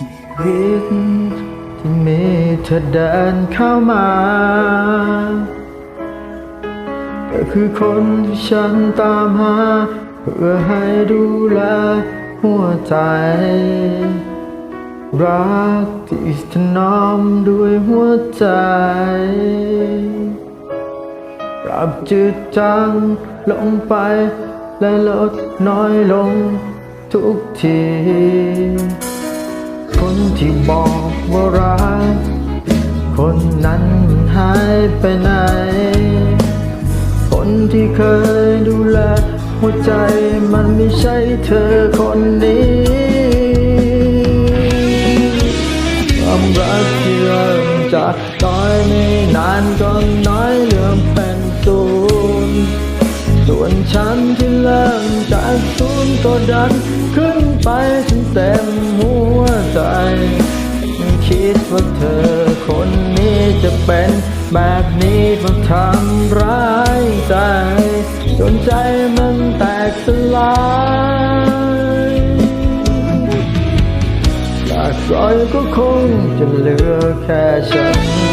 ชีวิตที่มีเธอเดินเข้ามาก็คือคนที่ฉันตามหา เพื่อให้ดูแลหัวใจ รักที่ถนอมด้วยหัวใจ ปรับจืดจางลงไป และลดน้อยลงทุกที คนที่บอกว่ารัก คนนั้นมันหายไปไหน คนที่เคยดูแลหัวใจมันไม่ใช่เธอคนนี้ความรักที่เริ่มจากน้อยไม่นานก็น้อยเหลือเป็นศูนย์ส่วนฉันที่เริ่มจากศูนย์ก็ดันขึ้นไปจนเต็มหัว ใจคิดว่าเธอคนนี้จะเป็นแบบนี้มาทำร้ายใจ จนใจมันแตกสลายจากรอยก็คงจะเหลือแค่ฉัน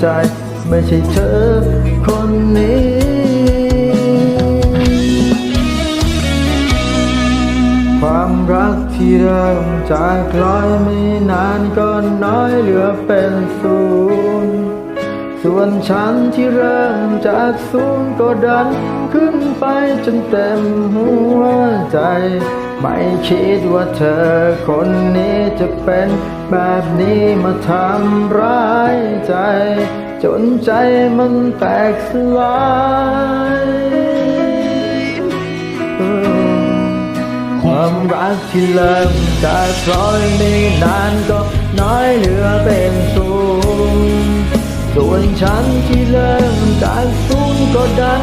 ใจ ไม่ใช่เธอคนนี้ความรักที่เริ่มจากลอยไม่นานก็น้อยเหลือเป็นศูนย์ส่วนฉันที่เริ่มจากศูนย์ก็ดันขึ้นไปจนเต็มหัวใจ ไม่คิดว่าเธอคนนี้จะเป็นแบบนี้มาทำร้ายใจ จนใจมันแตกสลายความรักที่เริ่มจากร้อยไม่นานก็น้อยเหลือเป็นศูนย์ส่วนฉันที่เริ่มจากศูนย์ก็ดัน